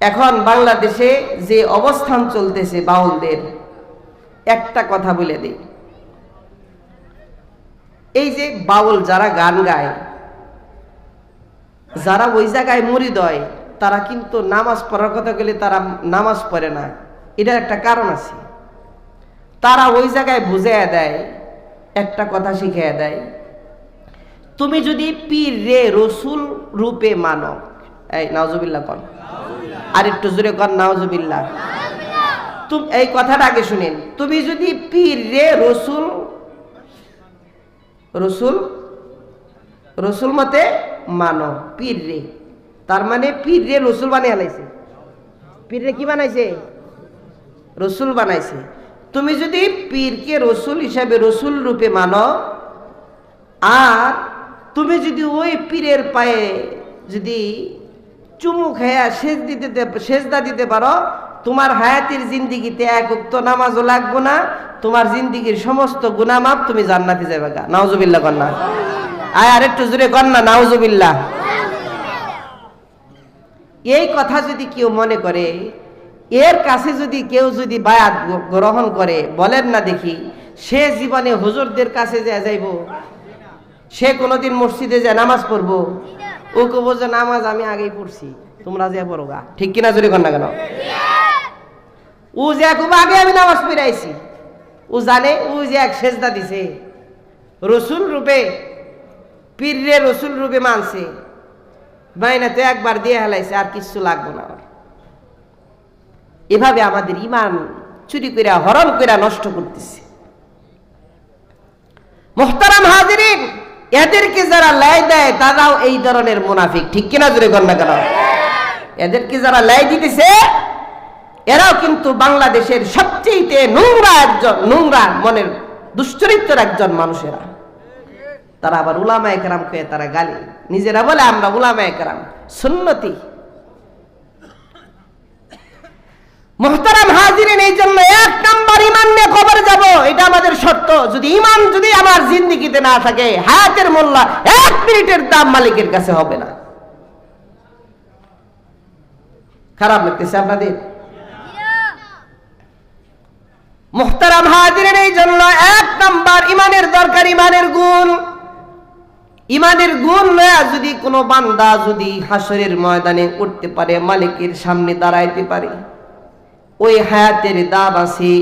এখন বাংলাদেশে যে অবস্থান চলতেছে বাউলদের, একটা কথা বলে দিই। এই যে বাউল যারা গান গায়, যারা ওই জায়গায় মুড়ি দেয়, তারা কিন্তু নামাজ পড়ার কথা গেলে তারা নামাজ পড়ে না। এটার একটা কারণ আছে। তারা ওই জায়গায় বুঝাইয়া দেয়, একটা কথা শিখিয়ে দেয়, তুমি যদি পীর রে রসুল রূপে মানো এই, নাওজুবিল্লাহ কন। আর একটু জোরে কন নাওজুবিল্লাহ তুমি এই কথাটা আগে শুনেন। তুমি যদি পীর রে রসুল রসুল রসুল মতে মানো, পীর। রে তার মানে পীর রে রসুল বানিয়ে হালাইছে পীর রে কি বানাইছে? রসুল বানাইছে। তুমি যদি পীরকে রসুল হিসাবে রসুল রূপে মানো, আর তুমি যদি ওই পীরের পায়ে যদি চুমু খেয়া সেচ দিতে, সেজদা দিতে পারো। তোমার হায়াতির জিন্দিগিতে এক উক্ত নামাজও লাগবো না। তোমার জিন্দিগির সমস্ত গুনামাপ তুমি জান্নাতে যাবে গা। নাওজুবিল্লাহ কন্যা আয় আর একটু জোরে কন্যা নাওজুবিল্লাহ এই কথা যদি কেউ মনে করে, এর কাছে যদি কেউ যদি বায়াত গ্রহণ করে, বলেন না দেখি, সে জীবনে হুজুরদের কাছে যা যাইব, সে কোনোদিন মসজিদে যায় নামাজ পড়ব ও কব যে নামাজ আমি আগেই পড়ছি, তোমরা যে পড়ো ঠিক কিনা জোরে কর না কেন? ও যে খুব আগে আমি নামাজ পড়াইছি, ও জানে, ও যে এক সেজদা দিছে। রসুল রূপে পীররে রসুল রূপে মানছে। মাইনা তো একবার দিয়ে হেলাইছে, আর কিচ্ছু লাগবো না। এভাবে আমাদের ইমান চুরি কইরা হরণ কইরা নষ্ট করতেছে। মোহতারাম হাজিরিন! এদেরকে যারা লাই দেয়, তারাও এই ধরনের মুনাফিক। ঠিক কিনা জোরে কর না কেন? এদেরকে যারা লাই দিতেছে, এরাও কিন্তু বাংলাদেশের সবচেয়ে নোংরা একজন, নোংরা মনের দুশ্চরিত্রের একজন মানুষেরা তারা আবার উলামা একরাম কে তারা গালি। নিজেরা বলে, আমরা উলামা একরাম, সুন্নতি। মোহতারাম হাজিরেন এই জন্য এক নাম্বার ইমান নিয়ে কবর যাব। এটা আমাদের শর্ত। যদি ইমান জিন্দিগিতে না থাকে, হায়াতের মোল্লা এক মিনিটের দাম মালিকের কাছে হবে না। খারাপ লাগতেছে আপনাদের? মোহতারাম হাজিরেন এই জন্য এক নাম্বার ইমানের দরকার, ইমানের গুণ। ইমানের গুণ লয়া যদি কোনো বান্দা যদি হাসরের ময়দানে উঠতে পারে, মালিকের সামনে দাঁড়াইতে পারে, ওই হায়াতের দাম আছে